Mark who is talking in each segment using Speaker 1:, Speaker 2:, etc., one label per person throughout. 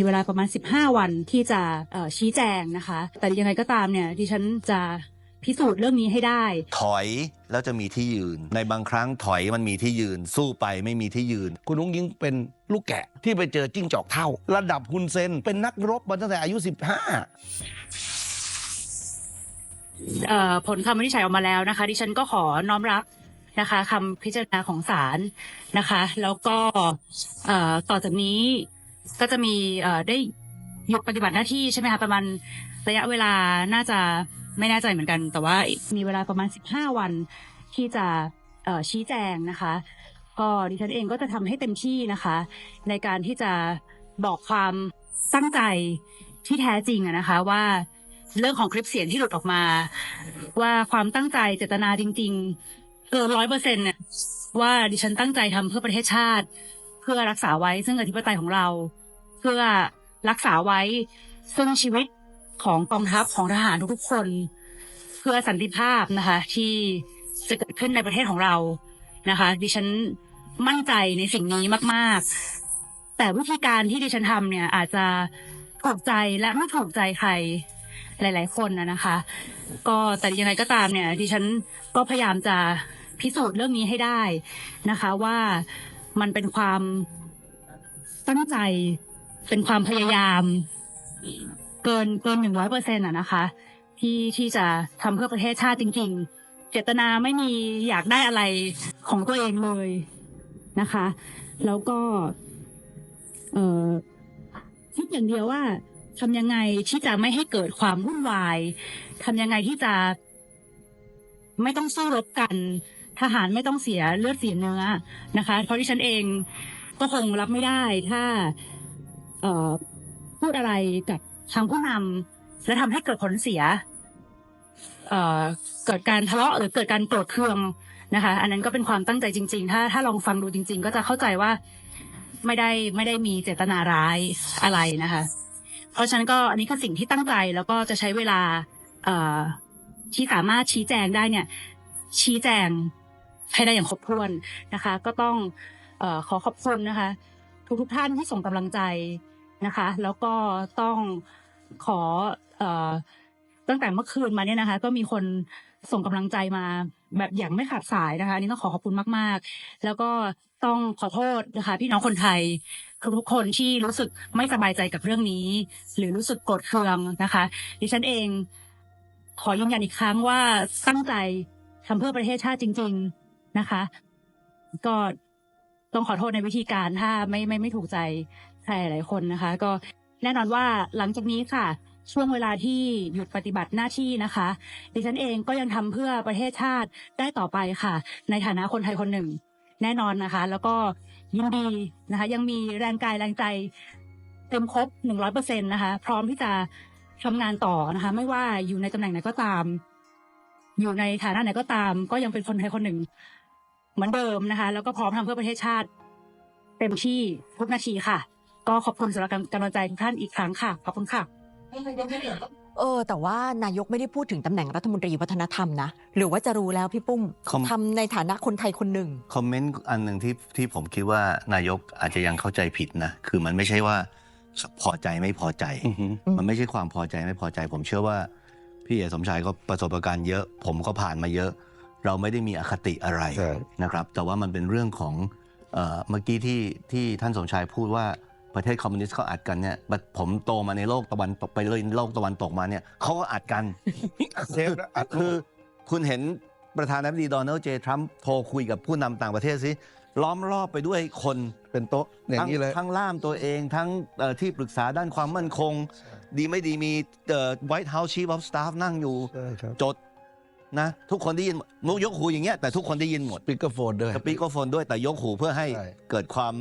Speaker 1: มีเวลาประมาณ 15 วันที่จะเอ่อชี้แจงนะคะ แต่ยังไงก็ตามเนี่ยดิฉันจะพิสูจน์เรื่องนี้ให้ได้
Speaker 2: ถอยแล้วจะมีที่ยืน ในบางครั้งถอยมันมีที่ยืน สู้ไปไม่มีที่ยืน
Speaker 3: คุณนุ้งยิงเป็นลูกแกะที่ไปเจอจิ้งจอกเท่า ระดับฮุนเซนเป็นนักรบมาตั้งแต่อายุ 15
Speaker 1: เอ่อผลคำวินิจฉัยออกมาแล้วนะคะ ดิฉันก็ขอน้อมรับนะคะคำพิจารณาของศาลนะคะ แล้วก็เอ่อต่อจากนี้ ก็จะมีเอ่อได้หยุดปฏิบัติหน้าที่ใช่ไหมคะประมาณระยะเวลาน่าจะไม่แน่ใจเหมือนกัน แต่ว่ามีเวลาประมาณ 15 วันที่จะเอ่อชี้แจงนะคะ ก็ดิฉันเองก็จะทำให้เต็มที่นะคะ ในการที่จะบอกความตั้งใจที่แท้จริงอะนะคะว่าเรื่องของคลิปเสียงที่หลุดออกมา ว่าความตั้งใจเจตนาจริง ๆ เกินร้อยเปอร์เซ็นต์เนี่ยว่าดิฉันตั้งใจทำเพื่อประเทศชาติ เพื่อรักษาไว้ซึ่งอธิปไตยของเรา เพื่อรักษาไว้ ซึ่งชีวิตของกองทัพของทหารทุกๆคน เพื่อสันติภาพนะคะ ที่จะเกิดขึ้นในประเทศของเรานะคะ ดิฉันมั่นใจในสิ่งนี้มากๆ แต่วิธีการที่ดิฉันทำเนี่ย อาจจะถูกใจและไม่ถูกใจใครหลาย ๆ คนนะนะคะ ก็แต่ยังไงก็ตามเนี่ย ดิฉันก็พยายามจะพิสูจน์เรื่องนี้ให้ได้นะคะ ว่ามันเป็นความตั้งใจ เป็นความพยายาม เกินเกินหนึ่งร้อยเปอร์เซ็นต์อะนะคะ ที่ที่จะทำเพื่อประเทศชาติจริง ๆ เจตนาไม่มีอยากได้อะไรของตัวเองเลยนะคะ แล้วก็ เอ่อคิดอย่างเดียวว่าทำยังไงที่จะไม่ให้เกิดความวุ่นวายทำยังไงที่จะไม่ต้องสู้รบกัน ทหารไม่ต้องเสียเลือดเสียเนื้อนะคะ เพราะที่ฉันเองก็คงรับไม่ได้ถ้า พูดอะไรกับทางผู้นำและทำให้เกิดผลเสียเกิดการทะเลาะหรือเกิดการโกรธเคืองนะคะ อันนั้นก็เป็นความตั้งใจจริง ๆ ถ้าถ้าลองฟังดูจริง ๆ ก็จะเข้าใจว่าไม่ได้ไม่ได้มีเจตนาร้ายอะไรนะคะ เพราะฉะนั้นก็อันนี้คือสิ่งที่ตั้งใจแล้วก็จะใช้เวลาเอที่สามารถชี้แจงได้เนี่ย ชี้แจงให้ได้อย่างครบถ้วนนะคะ ก็ต้องเอขอขอบคุณนะคะ ทุกทุกท่านที่ส่งกำลังใจ นะคะ แล้วก็ต้องขอเอ่อตั้งแต่เมื่อคืนมาเนี่ยนะคะ ก็มีคนส่งกำลังใจมาแบบอย่างไม่ขาดสายนะคะนนี้ต้องขอขอบคุณมาก ๆ แล้วก็ต้องขอโทษนะคะ พี่น้องคนไทยทุกคนที่รู้สึกไม่สบายใจกับเรื่องนี้ หรือรู้สึกโกรธเคืองนะคะ ดิฉันเอง ขอยืนยันอีกครั้งว่าตั้งใจทำเพื่อประเทศชาติจริง ๆนะคะ ก็ต้องขอโทษในวิธีการถ้าไม่ไม่ไม่ถูกใจ รหลายคนนะคะ ก็แน่นอนว่าหลังจากนี้ค่ะ ช่วงเวลาที่หยุดปฏิบัติหน้าที่นะคะ ดิฉันเองก็ยังทำเพื่อประเทศชาติได้ต่อไปค่ะ ในฐานะคนไทยคนหนึ่ง แน่นอนนะคะ แล้วก็ยินดีนะคะ ยังมีแรงกายแรงใจเต็มครบหนึ่งร้อยเปอร์เซ็นตนะคะ พร้อมที่จะทำงานต่อนะคะ ไม่ว่าอยู่ในตำแหน่งไหนก็ตาม อยู่ในฐานะไหนก็ตาม ก็ยังเป็นคนไทยคนหนึ่ง เหมือนเดิมนะคะ แล้วก็พร้อมทำเพื่อประเทศชาติเต็มที่ทุกนาทีค่ะ ก็ขอบคุณสำหรับกำลังใจทุกท่านอีกครั้งค่ะ ขอบคุณค่ะ
Speaker 4: เออ แต่ว่านายกไม่ได้พูดถึงตำแหน่งรัฐมนตรีวัฒนธรรมนะ หรือว่าจะรู้แล้วพี่ปุ้ม
Speaker 2: คอม
Speaker 4: ทำในฐานะคนไทยคนหนึ่ง
Speaker 2: คอมเมนต์อันหนึ่งที่ที่ผมคิดว่านายกอาจจะยังเข้าใจผิดนะ คือมันไม่ใช่ว่าพอใจไม่พอใจ
Speaker 3: อือหือ
Speaker 4: อืม
Speaker 2: มันไม่ใช่ความพอใจไม่พอใจ ผมเชื่อว่า พี่เอสมชายก็ประสบการณ์เยอะ ผมก็ผ่านมาเยอะ เราไม่ได้มีอคติอะไร
Speaker 3: ใช่
Speaker 2: นะครับ แต่ว่ามันเป็นเรื่องของเอ่อเมื่อกี้ที่ที่ท่านสมชายพูดว่า ประเทศคอมมิวนิสต์เขาอัดกันเนี่ยผมโตมาในโลกตะวันตกไปเลยโลกตะวันตกมาเนี่ยเขาก็อัดกัน
Speaker 3: อัดเทปนะอัด
Speaker 2: คือคุณเห็นประธานาธิบดีโดนัลด์เจทรัมป์โทรคุยกับผู้นำต่างประเทศสิล้อมรอบไปด้วยคน
Speaker 3: เป็นโต๊ะอย่างนี้เลย
Speaker 2: ทั้งทั้งล่ามตัวเองทั้งเอ่อที่ปรึกษาด้านความมั่นคง ดีไม่ดีมีไวท์เฮาส์ชีฟออฟสตาฟนั่งอยู่
Speaker 3: ใช่ครับ
Speaker 2: จดนะ ทุกคนได้ยินมุกยกหูอย่างเงี้ยแต่ทุกคนได้ยินหมด
Speaker 3: ปิกเกอร์โฟนด้วย
Speaker 2: สปีกเกอร์โฟนด้วยแต่ยกหูเพื่อให้
Speaker 3: ใช่
Speaker 2: เกิดความ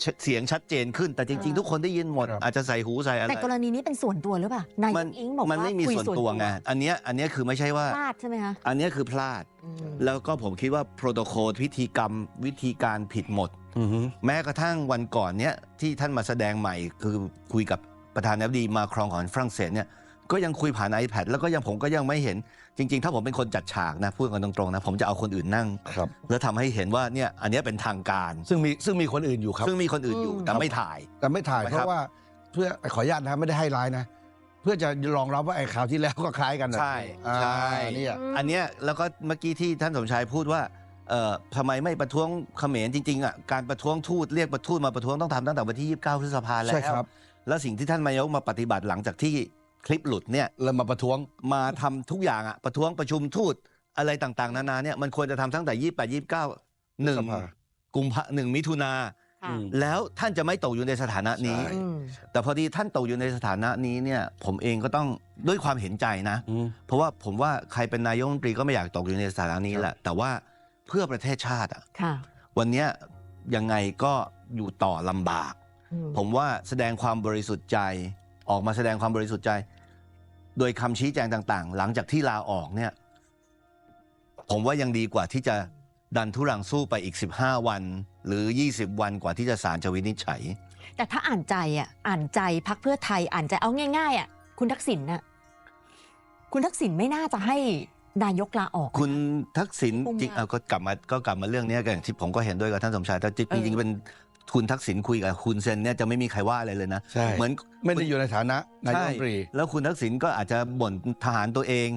Speaker 2: เชเสียงชัดเจนขึ้น แต่จริง ๆ ทุกคนได้ยินหมด
Speaker 3: ครับ
Speaker 2: อาจจะใส่หูใส่อะไร
Speaker 4: แต่กรณีนี้เป็นส่วนตัวหรือเปล่านาย
Speaker 2: มั
Speaker 4: กอิงบอกว่า
Speaker 2: มันไม่มี
Speaker 4: คุย
Speaker 2: ส่วนตัวไงอันเนี้ยอันเนี้ยคือไม่ใช่ว่า
Speaker 4: พลาดใช่ไหมคะ
Speaker 2: อันเนี้ยคือพลาด
Speaker 4: อืม
Speaker 2: แล้วก็ผมคิดว่าโปรโตโคลพิธีกรรมวิธีการผิดหมด
Speaker 3: อือหือ
Speaker 2: แม้กระทั่งวันก่อนเนี้ยที่ท่านมาแสดงใหม่ คือคุยกับประธานาธิบดีมาครองของฝรั่งเศสเนี่ยก็ยังคุยผ่าน iPad แล้วก็ยังผมก็ยังไม่เห็น จริง ๆ ถ้าผมเป็นคนจัดฉากนะพูดกันตรงๆนะผมจะเอาคนอื่นนั่ง
Speaker 3: ครับ
Speaker 2: แล้วทำให้เห็นว่าเนี่ยอันเนี้ยเป็นทางการ
Speaker 3: ซึ่งมีซึ่งมีคนอื่นอยู่ครับ
Speaker 2: ซึ่งมีคนอื่นอยู่
Speaker 4: อืม
Speaker 2: แต่ไม่ถ่าย
Speaker 3: แต่ไม่ถ่าย
Speaker 2: นะ
Speaker 3: เพ
Speaker 2: ครับ
Speaker 3: ราะว่าเพื่อขออนุญาตนะไม่ได้ให้ร้ายนะ เพื่อจะรองรับว่าไอ้ข่าวที่แล้วก็คล้ายกันนะ
Speaker 2: ใช่
Speaker 3: อ่า
Speaker 2: ใช่
Speaker 3: เนี่ย
Speaker 2: อันเนี้ยแล้วก็เมื่อกี้ที่ท่านสมชายพูดว่าเอ่อทำไมไม่ประท้วงเขมรจริงๆอะการประท้วงทูตเรียกประทูตมาประท้วงต้องทำตั้งแต่วันที่ 29 พฤษภาแล้ว
Speaker 3: ใช่ครับ
Speaker 2: แล้วสิ่งที่ท่านนายกมาปฏิบัติหลังจากที่ คลิปหลุดเนี่ย
Speaker 3: เรามาประท้วง
Speaker 2: มาทำทุกอย่างอะประท้วงประชุมทูตอะไรต่างๆ นานาเนี่ยมันควรจะทำตั้งแต่28 29หนึ่ง
Speaker 3: พฤษภา
Speaker 2: กุมภาหนึ่งมิถุนา
Speaker 4: ค่ะ
Speaker 3: อืม
Speaker 2: แล้วท่านจะไม่ตกอยู่ในสถานะนี้
Speaker 3: ใช่
Speaker 4: อืม
Speaker 2: แต่พอดีท่านตกอยู่ในสถานะนี้เนี่ยผมเองก็ต้องด้วยความเห็นใจนะ
Speaker 3: อืม
Speaker 2: เพราะว่าผมว่าใครเป็นนายกรัฐมนตรีก็ไม่อยากตกอยู่ในสถานะนี้
Speaker 3: ครับ
Speaker 2: แหละ แต่ว่าเพื่อประเทศชาติอะ
Speaker 4: ค่ะ
Speaker 2: วันเนี้ยยังไงก็อยู่ต่อลำบาก
Speaker 4: อืม
Speaker 2: ผมว่าแสดงความบริสุทธิ์ใจออกมาแสดงความบริสุทธิ์ใจ โดยคำชี้แจงต่างๆ หลังจากที่ลาออกเนี่ย ผมว่ายังดีกว่าที่จะดันทุรังสู้ไปอีก 15 วัน หรือ 20 วันกว่าที่จะศาลจะวินิจฉัย
Speaker 4: แต่ถ้าอ่านใจอะอ่านใจพักเพื่อไทยอ่านใจเอาง่ายๆอะคุณทักษิณน่ะคุณทักษิณไม่น่าจะให้นายกลาออก
Speaker 2: คุณทักษิณ
Speaker 4: คง
Speaker 2: จริง
Speaker 4: มา
Speaker 2: เอาก็กลับมาก็กลับมาเรื่องเนี้ยก็อย่างที่ผมก็เห็นด้วยกับท่านสมชายแต่จริง
Speaker 4: เออ
Speaker 2: จริงๆเป็น คุณทักษิณคุยกับคุณเซนเนี่ยจะไม่มีใครว่าอะไรเลยนะ
Speaker 3: ใช่
Speaker 2: เหมือน
Speaker 3: ไม่ได้อยู่ในฐานะนายกรัฐมนตรี
Speaker 2: ใช่แล้วคุณทักษิณก็อาจจะบ่นทหารตัวเอง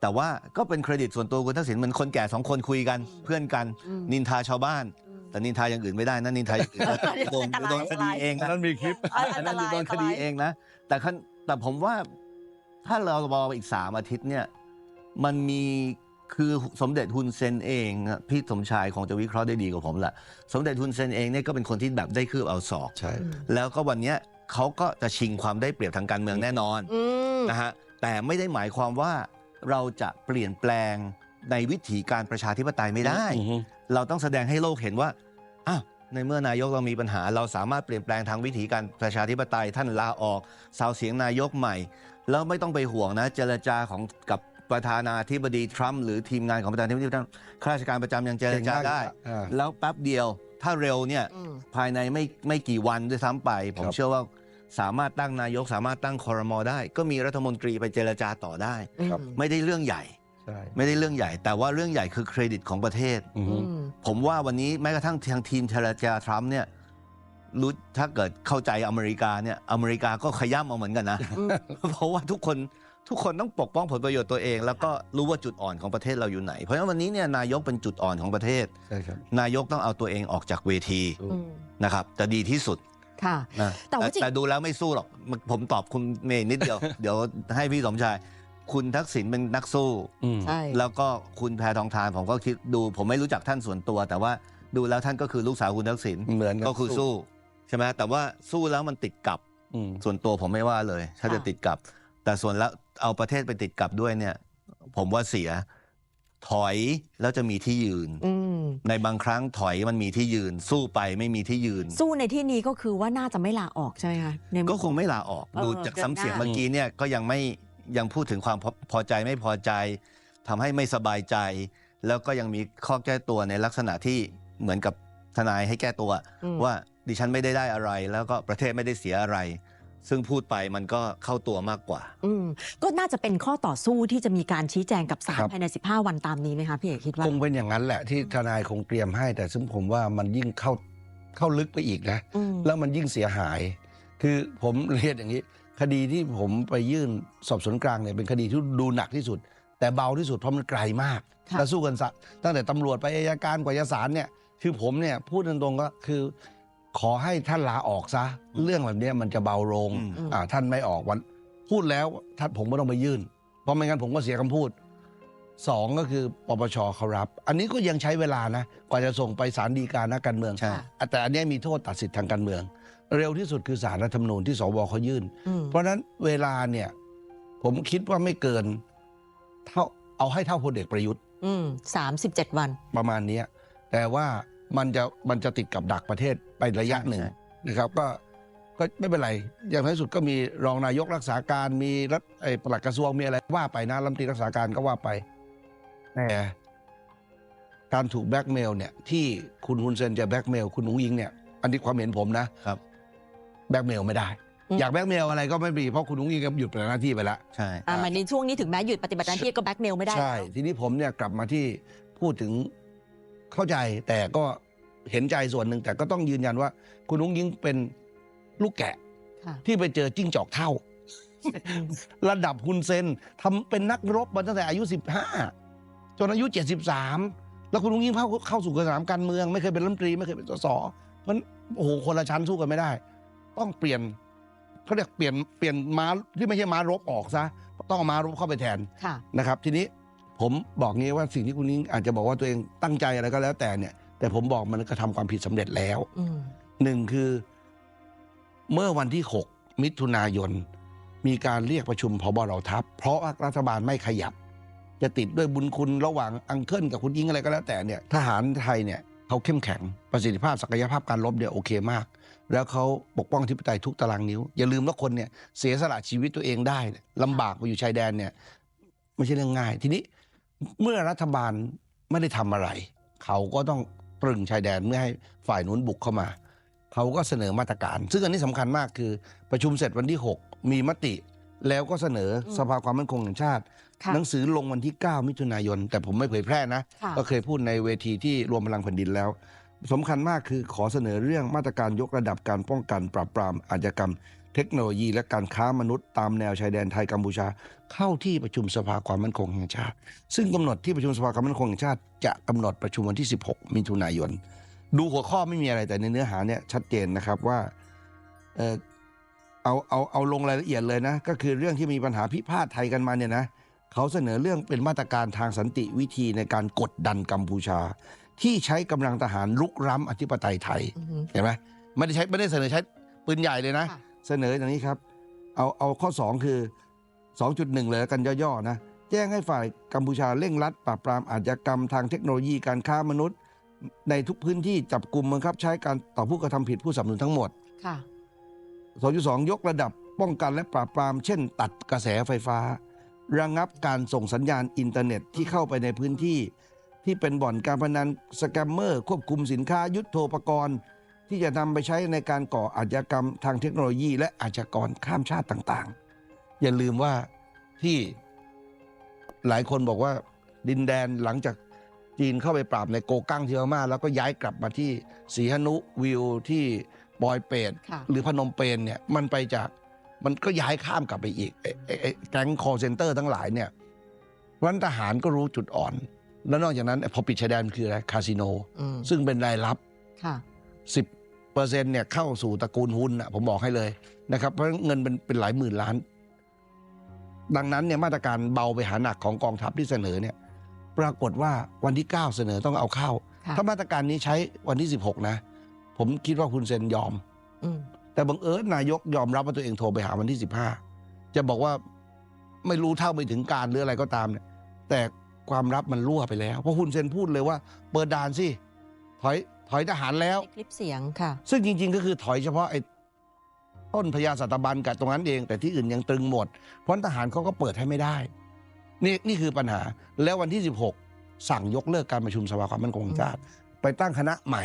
Speaker 2: แต่ว่าก็เป็นเครดิตส่วนตัวคุณทักษิณเหมือนคนแก่สองคนคุยกันเพื่อนกัน
Speaker 4: อืม
Speaker 2: นินทาชาวบ้าน แต่นินทาอย่างอื่นไม่ได้นะนินทาอย่างอื่นโดน
Speaker 4: อันตราย
Speaker 2: โดนคดีเอง
Speaker 3: อัน
Speaker 2: นะ
Speaker 3: นั้นมีคลิป
Speaker 2: อันนั้นโดนคดีเองนะ แต่ขั้นแต่ผมว่าถ้าเรารออีกสามอาทิตย์เนี่ย มันมี คือสมเด็จฮุนเซนเองอะพี่สมชายคงจะวิเคราะห์ได้ดีกว่าผมแหละสมเด็จฮุนเซนเองเนี่ยก็เป็นคนที่แบบได้คืบเอาศอก
Speaker 3: ใช่
Speaker 4: อืม
Speaker 2: แล้วก็วันเนี้ยเขาก็จะชิงความได้เปรียบทางการเมืองแน่นอน
Speaker 4: อืม
Speaker 2: นะฮะแต่ไม่ได้หมายความว่าเราจะเปลี่ยนแปลงในวิถีการประชาธิปไตยไม่ได้
Speaker 3: อือฮึ
Speaker 2: เราต้องแสดงให้โลกเห็นว่าอ้าวในเมื่อนายกเรามีปัญหา เราสามารถเปลี่ยนแปลงทางวิถีการประชาธิปไตยท่านลาออกสาวเสียงนายกใหม่ แล้วไม่ต้องไปห่วงนะ เจรจาของกับ ประธานาธิบดีทรัมป์หรือทีมงานของประธานาธิบดีทรัมป์ข้าราชการประจำยังเจรจาได้
Speaker 3: อ่า
Speaker 2: แล้วแป๊บเดียวถ้าเร็วเนี่ย
Speaker 4: อืม
Speaker 2: ภายในไม่ไม่กี่วันด้วยซ้ำไป ผม
Speaker 3: ครับ
Speaker 2: เชื่อว่าสามารถตั้งนายกสามารถตั้งคอรมอได้ ก็มีรัฐมนตรีไปเจรจาต่อได้
Speaker 3: ครับ
Speaker 2: ไม่ได้เรื่องใหญ่
Speaker 3: ใช่
Speaker 2: ไม่ได้เรื่องใหญ่ แต่ว่าเรื่องใหญ่คือเครดิตของประเทศ
Speaker 3: อือฮึ
Speaker 4: อืม
Speaker 2: ผมว่าวันนี้แม้กระทั่งทางทีมเจรจาทรัมป์เนี่ยรู้ถ้าเกิดเข้าใจอเมริกาเนี่ยอเมริกาก็ขย้ำเอาเหมือนกันนะ
Speaker 4: อืม
Speaker 2: เพราะว่าทุกคน ทุกคนต้องปกป้องผลประโยชน์ตัวเอง แล้วก็รู้ว่าจุดอ่อนของประเทศเราอยู่ไหน เพราะฉะนั้นวันนี้เนี่ยนายกเป็นจุดอ่อนของประเทศ
Speaker 3: ใช่ครับ
Speaker 2: นายกต้องเอาตัวเองออกจากเวที
Speaker 4: อืม
Speaker 2: นะครับจะดีที่สุด
Speaker 4: ค่ะ
Speaker 2: นะ
Speaker 4: แต่ว่าจริง
Speaker 2: แต่ดูแล้วไม่สู้หรอกผมตอบคุณเมย์นิดเดียว เดี๋ยวให้พี่สมชาย คุณทักษิณเป็นนักสู้
Speaker 3: อืม
Speaker 4: ใช่
Speaker 2: แล้วก็คุณแพทองทานผมก็คิดดูผมไม่รู้จักท่านส่วนตัว แต่ว่าดูแล้วท่านก็คือลูกสาวคุณทักษิณ
Speaker 3: เหมือนน
Speaker 2: ก็คือสู้ใช่ไหมแต่ว่าสู้แล้วมันติดกับ
Speaker 3: อืม
Speaker 2: ส่วนตัวผมไม่ว่าเลย ถ้าจะติดกับ แต่ส่วนแล้วเอาประเทศไปติดกับด้วยเนี่ย ผมว่าเสียถอยแล้วจะมีที่ยืน
Speaker 4: อืม
Speaker 2: ในบางครั้งถอยมันมีที่ยืน สู้ไปไม่มีที่ยืน
Speaker 4: สู้ในที่นี้ก็คือว่าน่าจะไม่ลาออกใช่ไหมคะในมุม
Speaker 2: ก็คงไม่ลาออก
Speaker 4: เออ
Speaker 2: ดูจากซ้ำเสียง
Speaker 4: เดินหน้า
Speaker 2: เมื่อกี้เนี่ยก็ยังไม่ยังพูดถึงความพอพอใจไม่พอใจทำให้ไม่สบายใจ แล้วก็ยังมีข้อแก้ตัวในลักษณะที่เหมือนกับทนายให้แก้ตัว
Speaker 4: อืม
Speaker 2: ว่าดิฉันไม่ได้ได้อะไร แล้วก็ประเทศไม่ได้เสียอะไร ซึ่งพูดไปมันก็เข้าตัวมากกว่า
Speaker 4: อืมก็น่าจะเป็นข้อต่อสู้ที่จะมีการชี้แจงกับศาล
Speaker 3: ครับ
Speaker 4: ภายใน 15 วันตามนี้ไหมคะพี่เอกคิดว่า
Speaker 3: คงเป็นอย่างนั้นแหละที่ทนายคงเตรียมให้ แต่ซึ่งผมว่ามันยิ่งเข้าเข้าลึกไปอีกนะ
Speaker 4: อืม
Speaker 3: แล้วมันยิ่งเสียหาย คือผมเรียนอย่างนี้ คดีที่ผมไปยื่นสอบสวนกลางเนี่ยเป็นคดีที่ดูหนักที่สุด แต่เบาที่สุดเพราะมันไกลมาก
Speaker 4: ค่ะ
Speaker 3: แล้วสู้กันซะตั้งแต่ตำรวจไปอายการกว่าจะศาลเนี่ย คือผมเนี่ยพูดตรงๆก็คือ ขอให้ท่านลาออกซะ เรื่องแบบเนี้ยมันจะเบาลง
Speaker 2: อืม
Speaker 3: อ่าท่านไม่ออกวัน พูดแล้วท่านผมก็ต้องไปยื่น เพราะไม่งั้นผมก็เสียคำพูดสองก็คือปปชเขารับ อันนี้ก็ยังใช้เวลานะ กว่าจะส่งไปศาลฎีกานักการเมือง
Speaker 2: ใช่
Speaker 3: อะแต่อันเนี้ยมีโทษตัดสิทธิ์ทางการเมือง เร็วที่สุดคือสารรัฐธรรมนูญที่สวเขายื่น
Speaker 4: อืม
Speaker 3: เพราะฉะนั้นเวลาเนี่ย ผมคิดว่าไม่เกิน เท่าเอาให้เท่าพลเอกประยุทธ์
Speaker 4: อืมสามสิบเจ็ดวัน
Speaker 3: ประมาณเนี้ยแต่ว่า มันจะมันจะติดกับดักประเทศไประยะหนึ่ง
Speaker 2: ใช่
Speaker 3: นะครับก็ก็ไม่เป็นไร อย่างน้อยสุดก็มีรองนายกรักษาการมีรัฐไอ้ปลัดกระทรวงมีอะไรว่าไปนะรัฐมนตรีรักษาการก็ว่าไปแต่การถูกแบล็กเมลเนี่ย ที่คุณฮุนเซนจะแบล็กเมลคุณนุ้งยิงเนี่ยอันนี้ความเห็นผมนะครับ แบล็กเมลไม่ได้
Speaker 4: อืม
Speaker 3: อยากแบล็กเมลอะไรก็ไม่มีเพราะคุณนุ้งยิงก็หยุดปฏิบัติหน้าที่ไปแล้ว
Speaker 2: ใช่
Speaker 4: อ่ามันในช่วงนี้ถึงแม้หยุดปฏิบัติหน้าที่ก็แบ็กเมลไม่ได้
Speaker 3: ใช่
Speaker 4: แล้ว
Speaker 3: ทีนี้ผมเนี่ยกลับมาที่พูดถึง เข้าใจแต่ก็เห็นใจส่วนหนึ่งแต่ก็ต้องยืนยันว่า คุณนุ้งยิงเป็นลูกแกะ
Speaker 4: ค่ะ
Speaker 3: ที่ไปเจอจิ้งจอกเท่า ระดับฮุนเซนทำเป็นนักรบมาตั้งแต่อายุ 15 จนอายุ 73 แล้วคุณลุงยิ่งเข้าเข้าสู่สนามการเมือง ไม่เคยเป็นรัฐมนตรีไม่เคยเป็นสสเพราะฉะนั้นโอ้โหคนละชั้นสู้กันไม่ได้ ต้องเปลี่ยนเขาเรียกเปลี่ยนเปลี่ยนม้าที่ไม่ใช่ม้ารบออกซะต้องเอาม้ารบเข้าไปแทน
Speaker 4: ค่ะ
Speaker 3: นะครับ ทีนี้ ผมบอกงี้ว่าสิ่งที่คุณนิ้งอาจจะบอกว่าตัวเองตั้งใจอะไรก็แล้วแต่เนี่ย แต่ผมบอกมันกระทำความผิดสำเร็จแล้ว
Speaker 4: อืม
Speaker 3: หนึ่งคือ เมื่อวันที่ 6 มิถุนายน มีการเรียกประชุมพบเหล่าทัพ เพราะว่ารัฐบาลไม่ขยับ จะติดด้วยบุญคุณระหว่างอังเคิลกับคุณยิงอะไรก็แล้วแต่เนี่ยทหารไทยเนี่ยเขาเข้มแข็งประสิทธิภาพศักยภาพการรบเนี่ยโอเคมาก แล้วเขาปกป้องอธิปไตยทุกตารางนิ้ว อย่าลืมว่าคนเนี่ยเสียสละชีวิตตัวเองได้เนี่ยลำบากไปอยู่ชายแดนเนี่ยไม่ใช่เรื่องง่ายทีนี้ เมื่อรัฐบาลไม่ได้ทำอะไร เขาก็ต้องตรึงชายแดนเมื่อให้ฝ่ายนู้นบุกเข้ามา เขาก็เสนอมาตรการ ซึ่งอันนี้สำคัญมากคือประชุมเสร็จวันที่ 6 มีมติ แล้วก็เสนอ
Speaker 4: อืม
Speaker 3: สภาความมั่นคงแห่งชาติ
Speaker 4: ค่ะ
Speaker 3: หนังสือลงวันที่ 9 มิถุนายน แต่ผมไม่เผยแพร่นะ
Speaker 4: ค่ะ
Speaker 3: ก็เคยพูดในเวทีที่รวมพลังแผ่นดินแล้วสำคัญมากคือขอเสนอเรื่องมาตรการยกระดับการป้องกันปราบปรามอาชญากรรม เทคโนโลยีและการค้ามนุษย์ตามแนวชายแดนไทยกัมพูชา เข้าที่ประชุมสภาความมั่นคงแห่งชาติ ซึ่งกำหนดที่ประชุมสภาความมั่นคงแห่งชาติจะกำหนดประชุมวันที่ 16 มิถุนายน ดูหัวข้อไม่มีอะไรแต่ในเนื้อหาเนี่ยชัดเจนนะครับว่าเออเอาเอาเอาลงรายละเอียดเลยนะ ก็คือเรื่องที่มีปัญหาพิพาทไทยกันมาเนี่ยนะเขาเสนอเรื่องเป็นมาตรการทางสันติวิธีในการกดดันกัมพูชา ที่ใช้กำลังทหารลุกล้ำอธิปไตยไทย
Speaker 4: อือฮึ
Speaker 3: เห็นไหมไม่ได้ใช้ไม่ได้เสนอใช้ปืนใหญ่เลยนะ
Speaker 4: ค่ะ
Speaker 3: เสนออย่างนี้ครับ เอาเอาข้อ 2 คือ 2.1 เลยแล้วกันย่อๆนะแจ้งให้ฝ่ายกัมพูชาเร่งรัดปราบปรามอาชญากรรมทางเทคโนโลยีการค้ามนุษย์ ในทุกพื้นที่จับกลุ่มบังคับ ใช้การต่อผู้กระทำผิดผู้สนับสนุนทั้งหมด
Speaker 4: ค่ะ
Speaker 3: 2.2 ยกระดับป้องกันและปราบปราม เช่น ตัดกระแสไฟฟ้า ระงับการส่งสัญญาณอินเทอร์เน็ตที่เข้าไปในพื้นที่ ที่เป็นบ่อนการพนันสแกมเมอร์ ควบคุมสินค้ายุทโธปกรณ์ ที่จะนำไปใช้ในการก่ออาชญากรรมทางเทคโนโลยี และอาชญากรข้ามชาติต่างๆ อย่าลืมว่าที่หลายคนบอกว่าดินแดนหลังจากจีนเข้าไปปราบในโกกั้งที่พม่าแล้วก็ย้ายกลับมาที่สีหนุวิวที่บอยเปต
Speaker 4: ค่ะ
Speaker 3: หรือพนมเปญเนี่ยมันไปจากมันก็ย้ายข้ามกลับไปอีกไอ้ไอ้ไอ้แก๊งคอเซนเตอร์ทั้งหลายเนี่ยเพราะฉะนั้นทหารก็รู้จุดอ่อน แล้วนอกจากนั้นพอปิดชายแดนมันคืออะไรคาสิโน
Speaker 4: อืม
Speaker 3: ซึ่งเป็นรายรับ
Speaker 4: ค่ะ
Speaker 3: 10 เปอร์เซ็นต์เนี่ยเข้าสู่ตระกูลหุ้นอะผมบอกให้เลยนะครับ เพราะเงินเป็นเป็นหลายหมื่นล้าน ดังนั้นเนี่ยมาตรการเบาไปหาหนักของกองทัพที่เสนอเนี่ยปรากฏว่าวันที่ 9 เสนอต้องเอาเข้า
Speaker 4: ค่ะ
Speaker 3: ถ้ามาตรการนี้ใช้วันที่ 16 นะ ผมคิดว่าคุณเซนยอม
Speaker 4: อืม
Speaker 3: แต่บังเอิญนายกยอมรับว่าตัวเองโทรไปหาวันที่ 15 จะบอกว่าไม่รู้เท่าไม่ถึงการหรืออะไรก็ตามเนี่ย แต่ความลับมันรั่วไปแล้ว เพราะคุณเซนพูดเลยว่า เปิดด่านสิถอย ถอยทหารแล้ว
Speaker 4: คลิปเสียงค่ะ
Speaker 3: ซึ่งจริง ๆ ก็คือถอยเฉพาะไอ้ต้นพญาสัตบันกับตรงนั้นเอง แต่ที่อื่นยังตรึงหมด เพราะทหารเขาก็เปิดให้ไม่ได้ นี่นี่คือปัญหาแล้ววันที่ 16 สั่งยกเลิกการประชุมสภาความมั่นคงแห่งชาติไปตั้งคณะใหม่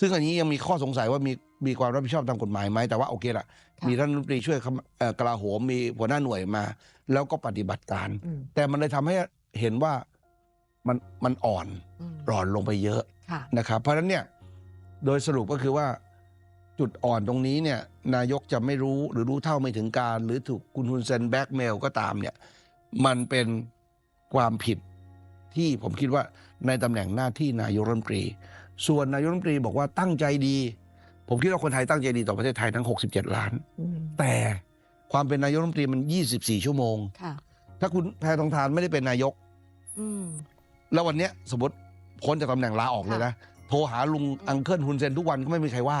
Speaker 3: ซึ่งอันนี้ยังมีข้อสงสัยว่ามีมีความรับผิดชอบตามกฎหมายไหมแต่ว่าโอเคละ
Speaker 4: ค่ะ
Speaker 3: มีท่านรัฐมนตรีช่วยคมเอ่อกลาโหมมีหัวหน้าหน่วยมา แล้วก็ปฏิบัติการ
Speaker 4: อืม
Speaker 3: แต่มันเลยทำให้เห็นว่า มันมันอ่อน
Speaker 4: อืม
Speaker 3: อ่อนลงไปเยอะ
Speaker 4: ค่ะ
Speaker 3: นะครับ เพราะฉะนั้นเนี่ยโดยสรุปก็คือว่าจุดอ่อนตรงนี้เนี่ยนายกจะไม่รู้หรือรู้เท่าไม่ถึงการ หรือถูกคุณฮุนเซนแบล็กเมลก็ตามเนี่ยมันเป็นความผิดที่ผมคิดว่าในตำแหน่งหน้าที่นายกรัฐมนตรี ส่วนนายกรัฐมนตรีบอกว่าตั้งใจดี ผมคิดว่าคนไทยตั้งใจดีต่อประเทศไทยทั้ง 67 ล้าน
Speaker 4: อืม
Speaker 3: แต่ความเป็นนายกรัฐมนตรีมัน 24 ชั่วโมง
Speaker 4: ค่ะ
Speaker 3: ถ้าคุณแพทองทานไม่ได้เป็นนายก
Speaker 4: อืม
Speaker 3: แล้ววันเนี้ยสมมติพ้นจากตำแหน่งลาออกเลยนะโทรหาลุง
Speaker 4: อืม
Speaker 3: อังเคิลฮุนเซนทุกวันก็ไม่มีใครว่า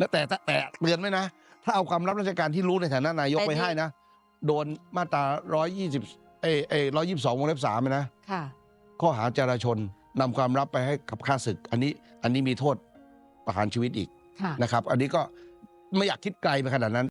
Speaker 3: นะแต่แต่แต่เตือนไว้นะ ถ้าเอาความรับราชการที่รู้ในฐานะนายกไปให้นะ โดนมาตราร้อยยี่สิบเอเอร้อยยี่สิบสองวงเล็บสามนะ
Speaker 4: ค่ะ
Speaker 3: ข้อหาจราชนนำความลับไปให้กับข้าศึก อันนี้อันนี้มีโทษประหารชีวิตอีก
Speaker 4: ค่ะ
Speaker 3: นะครับ อันนี้ก็ไม่อยากคิดไกลไปขนาดนั้น